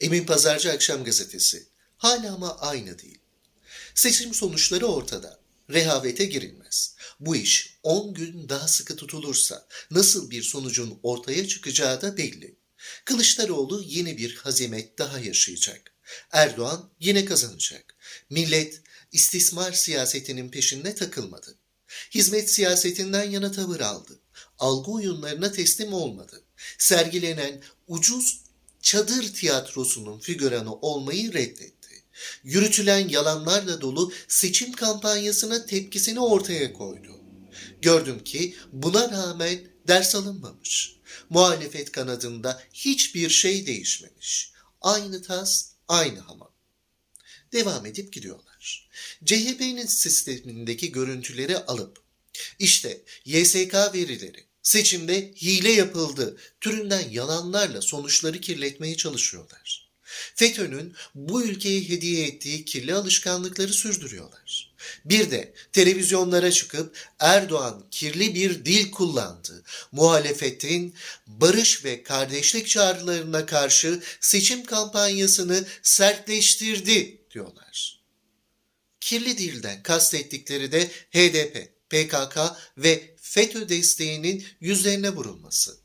Emin Pazarcı Akşam Gazetesi. Hala ama aynı değil. Seçim sonuçları ortada. Rehavete girilmez. Bu iş 10 gün daha sıkı tutulursa nasıl bir sonucun ortaya çıkacağı da belli. Kılıçdaroğlu yeni bir hazimet daha yaşayacak. Erdoğan yine kazanacak. Millet istismar siyasetinin peşinde takılmadı. Hizmet siyasetinden yana tavır aldı. Algı oyunlarına teslim olmadı. Sergilenen ucuz çadır tiyatrosunun figüranı olmayı reddetti. Yürütülen yalanlarla dolu seçim kampanyasına tepkisini ortaya koydu. Gördüm ki buna rağmen ders alınmamış. Muhalefet kanadında hiçbir şey değişmemiş. Aynı tas, aynı hamam. Devam edip gidiyorlar. CHP'nin sistemindeki görüntüleri alıp işte YSK verileri seçimde hile yapıldı türünden yalanlarla sonuçları kirletmeye çalışıyorlar. FETÖ'nün bu ülkeye hediye ettiği kirli alışkanlıkları sürdürüyorlar. Bir de televizyonlara çıkıp Erdoğan kirli bir dil kullandı. Muhalefetin barış ve kardeşlik çağrılarına karşı seçim kampanyasını sertleştirdi diyorlar. Kirli dilden kastettikleri de HDP, PKK ve FETÖ desteğinin yüzlerine vurulması.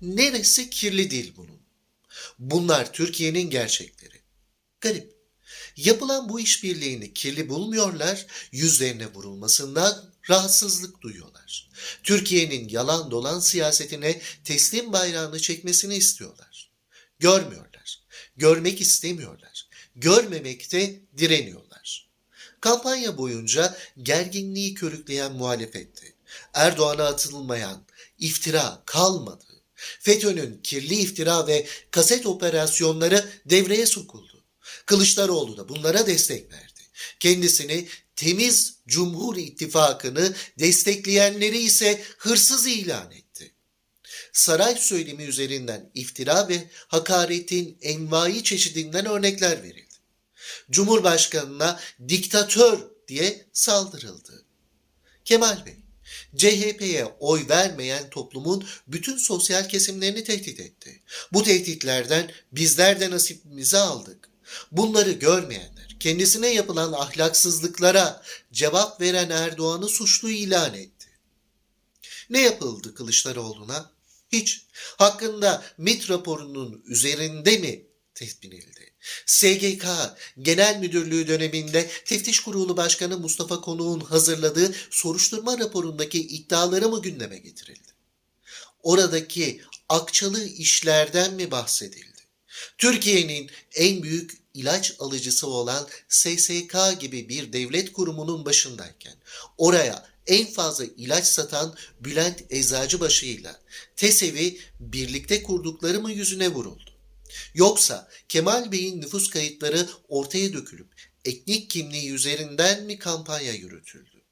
Neresi kirli dil bunun? Bunlar Türkiye'nin gerçekleri. Garip. Yapılan bu işbirliğini kirli bulmuyorlar, yüzlerine vurulmasından rahatsızlık duyuyorlar. Türkiye'nin yalan dolan siyasetine teslim bayrağını çekmesini istiyorlar. Görmüyorlar, görmek istemiyorlar, görmemekte direniyorlar. Kampanya boyunca gerginliği körükleyen muhalefetti. Erdoğan'a atılmayan iftira kalmadı. FETÖ'nün kirli iftira ve kaset operasyonları devreye sokuldu. Kılıçdaroğlu da bunlara destek verdi. Kendisini temiz Cumhur İttifakı'nı destekleyenleri ise hırsız ilan etti. Saray söylemi üzerinden iftira ve hakaretin envai çeşidinden örnekler verildi. Cumhurbaşkanına diktatör diye saldırıldı. Kemal Bey, CHP'ye oy vermeyen toplumun bütün sosyal kesimlerini tehdit etti. Bu tehditlerden bizler de nasibimizi aldık. Bunları görmeyenler kendisine yapılan ahlaksızlıklara cevap veren Erdoğan'ı suçlu ilan etti. Ne yapıldı Kılıçdaroğlu'na? Hiç. Hakkında MIT raporunun üzerinde mi tespit edildi? SGK Genel Müdürlüğü döneminde Teftiş Kurulu Başkanı Mustafa Konuğ'un hazırladığı soruşturma raporundaki iddiaları mı gündeme getirildi? Oradaki akçalı işlerden mi bahsedildi? Türkiye'nin en büyük ilaç alıcısı olan SSK gibi bir devlet kurumunun başındayken oraya en fazla ilaç satan Bülent Eczacıbaşı'yla TESEV'i birlikte kurdukları mı yüzüne vuruldu? Yoksa Kemal Bey'in nüfus kayıtları ortaya dökülüp etnik kimliği üzerinden mi kampanya yürütüldü?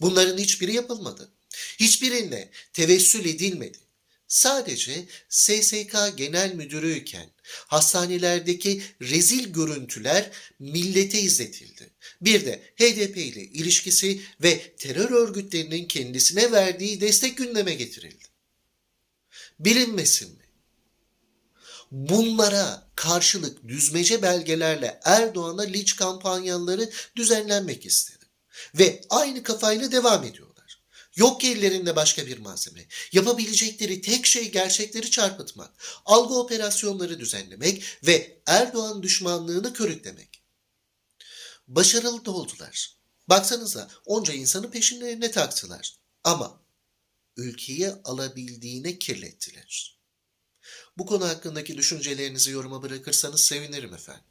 Bunların hiçbiri yapılmadı. Hiçbirinde tevessül edilmedi. Sadece SSK Genel Müdürüyken hastanelerdeki rezil görüntüler millete izletildi. Bir de HDP ile ilişkisi ve terör örgütlerinin kendisine verdiği destek gündeme getirildi. Bilinmesin mi? Bunlara karşılık düzmece belgelerle Erdoğan'a linç kampanyaları düzenlenmek istedi. Ve aynı kafayla devam ediyorlar. Yok ki ellerinde başka bir malzeme. Yapabilecekleri tek şey gerçekleri çarpıtmak, algı operasyonları düzenlemek ve Erdoğan düşmanlığını körüklemek. Başarılı da oldular. Baksanıza onca insanı peşinlerine taktılar. Ama ülkeyi alabildiğine kirlettiler. Bu konu hakkındaki düşüncelerinizi yoruma bırakırsanız sevinirim efendim.